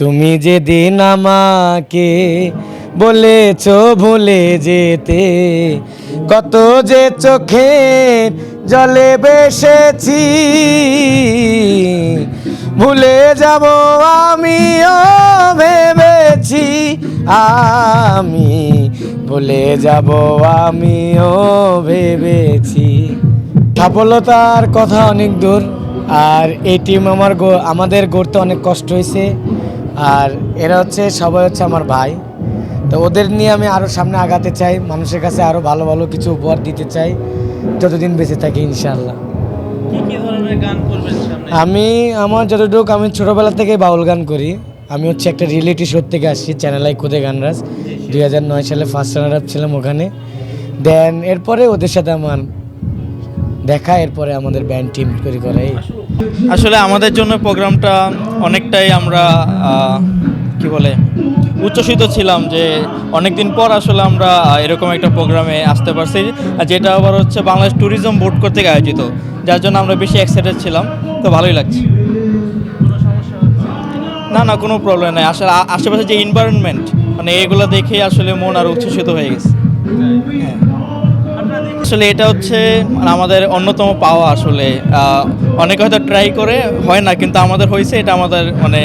তুমি যেদিন আমাকে বলেছ ভুলে যেতে, কত যে চোখে জলে বেসেছি, ভুলে যাব আমিও ভেবেছি, আমি ভুলে যাব আমিও ভেবেছি। সফলতার কথা অনেক দূর, আর এই টিম আমার আমাদের গড়তে অনেক কষ্ট হয়েছে। আর এরা হচ্ছে সবাই হচ্ছে আমার ভাই। তো ওদের নিয়ে আমি আরও সামনে আগাতে চাই মানুষের কাছে আরও ভালো ভালো কিছু উপহার দিতে চাই যতদিন বেঁচে থাকি ইনশাল্লাহ আমি আমার যতটুক আমি ছোটোবেলা থেকে বাউল গান করি। আমি হচ্ছে একটা রিয়েলিটি শো থেকে আসছি চ্যানেল আই খুদে গানরাজ দুই হাজার নয় সালে ফার্স্ট রানার আপ ছিলাম ওখানে। দেন এরপরে ওদের সাথে আমার দেখা এরপরে আমাদের ব্যান্ড টিম তৈরি করে। আসলে আমাদের জন্য প্রোগ্রামটা অনেকটাই আমরা কি বলে, উচ্ছ্বসিত ছিলাম যে অনেকদিন পর আসলে আমরা এরকম একটা প্রোগ্রামে আসতে পারছি। যেটা আবার হচ্ছে বাংলাদেশ ট্যুরিজম বোর্ড কর্তৃক আয়োজিত, যার জন্য আমরা বেশি এক্সাইটেড ছিলাম। তো ভালোই লাগছে। না না, কোনো প্রবলেম নেই। আসলে আশেপাশে যে এনভায়রনমেন্ট মানে এগুলো দেখেই আসলে মন আর উচ্ছ্বসিত হয়ে গেছে। হ্যাঁ। আসলে এটা হচ্ছে মানে আমাদের অন্যতম পাওয়া আসলে অনেকে হয়তো ট্রাই করে হয় না কিন্তু আমাদের হয়েছে এটা আমাদের মানে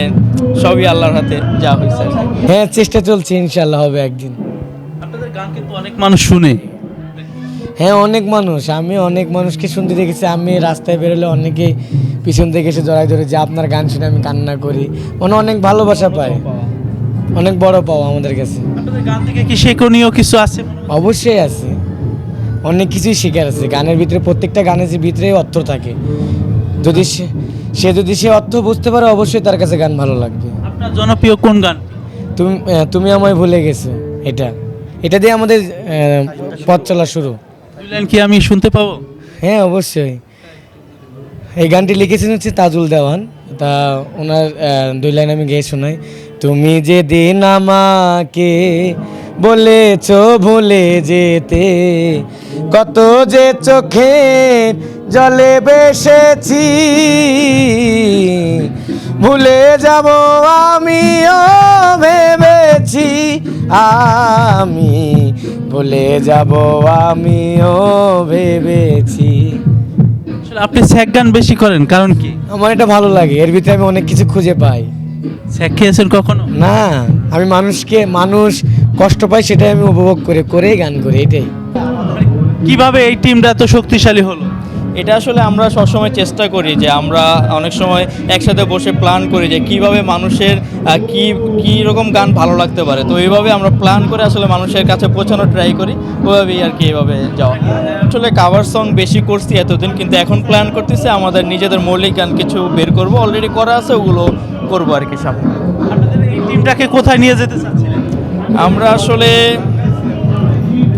সবই আল্লাহর হাতে যা হয়েছে হ্যাঁ চেষ্টা চলছে ইনশাল্লাহ হবে একদিন। আপনাদের গান কিন্তু অনেক মানুষ শুনে। হ্যাঁ অনেক মানুষ আমি অনেক মানুষকে শুনতে দেখেছি আমি রাস্তায় বেরোলে অনেকেই পিছন থেকে এসে জড়াই ধরে যে আপনার গান শুনে আমি কান্না করি। মানে অনেক ভালোবাসা পায়। অনেক বড় পাওয়া আমাদের কাছে। আপনাদের গান থেকে কি শিক্ষণীয় কিছু আছে? অবশ্যই আছে। অনেক কিছুই শেখার আছে। গানের ভিতরে প্রত্যেকটা গানের যে ভিতরে অর্থ থাকে। যদি সে সে যদি সে অর্থ বুঝতে পারে অবশ্যই তার কাছে গান ভালো লাগবে। আপনার জনপ্রিয় কোন গান? তুমি তুমি আমায় ভুলে গেছো এটা। এটা দিয়ে আমাদের পথ চলা শুরু। কি আমি শুনতে পাবো? হ্যাঁ অবশ্যই। এই গানটি লিখেছেন হচ্ছে তাজুল দেওয়ান। তা ওনার দুই লাইন আমি গেয়ে শোনাই। তুমি যে দিন আমাকে বলেছ ভুলে যেতে কত যে চোখে জলে বেসেছি ভুলে যাব আমিও ভেবেছি আমি ভুলে যাব আমিও ভেবেছি। আপনি স্যাক গান বেশি করেন কারণ কি? আমার এটা ভালো লাগে এর ভিতরে আমি অনেক কিছু খুঁজে পাই। স্যাক খেয়েছেন কখনো? না আমি মানুষকে মানুষ কষ্ট পাই সেটাই আমি উপভোগ করে করেই গান করি এটাই। কীভাবে এই টিমটা এত শক্তিশালী হলো? এটা আসলে আমরা সবসময় চেষ্টা করি যে আমরা অনেক সময় একসাথে বসে প্ল্যান করি যে কীভাবে মানুষের কি কি রকম গান ভালো লাগতে পারে। তো এইভাবে আমরা প্ল্যান করে আসলে মানুষের কাছে পৌঁছানোর ট্রাই করি। ওইভাবেই আর কি এইভাবে যাওয়া। আসলে কাভার সং বেশি করছি এতদিন কিন্তু এখন প্ল্যান করতেছি আমাদের নিজেদের মৌলিক গান কিছু বের করব। অলরেডি করা আছে ওগুলো করব আর কি সামনে। আপনাদের এই টিমটাকে কোথায় নিয়ে যেতে চাচ্ছিলেন? আমরা আসলে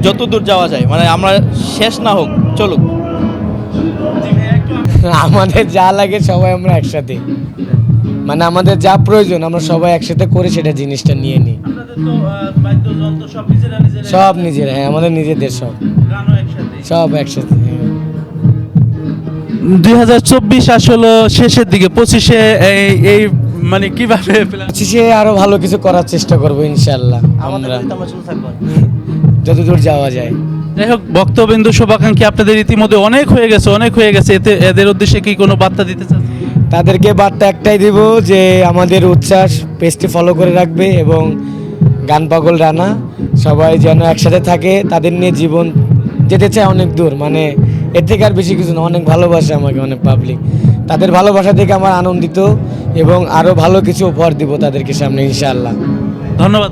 যত দূর যাওয়া যায় মানে আমরা শেষ না হোক চলুক। আমাদের যা লাগে সবাই আমরা একসাথে। মানে আমাদের যা প্রয়োজন আমরা সবাই একসাথে করে সেটা জিনিসটা নিয়ে নিই। সব নিজের হ্যাঁ আমাদের নিজেদের সব। সব একসাথে হ্যাঁ। দুই হাজার চব্বিশ আসলে শেষের দিকে পঁচিশে এই এই মানে কীভাবে পঁচিশে আরও ভালো কিছু করার চেষ্টা করব ইনশাল্লাহ আমরা। যতদূর যাওয়া যায়। যাই হোক ভক্তবিন্দু শুভাকাঙ্ক্ষী আপনাদের ইতিমধ্যে অনেক হয়ে গেছে অনেক হয়ে গেছে। এতে এদের উদ্দেশ্যে কি কোনো বার্তা দিতে চান? তাদেরকে বার্তা একটাই দিব যে আমাদের উচ্ছ্বাস পেজটি ফলো করে রাখবে এবং গান পাগল রানা সবাই যেন একসাথে থাকে তাদের নিয়ে জীবন যেতে চায় অনেক দূর। মানে এর থেকে আর বেশি কিছু না অনেক ভালোবাসে আমাকে অনেক পাবলিক তাদের ভালোবাসা থেকে আমার আনন্দিত এবং আরও ভালো কিছু উপহার দিব তাদেরকে সামনে ইনশাআল্লাহ। ধন্যবাদ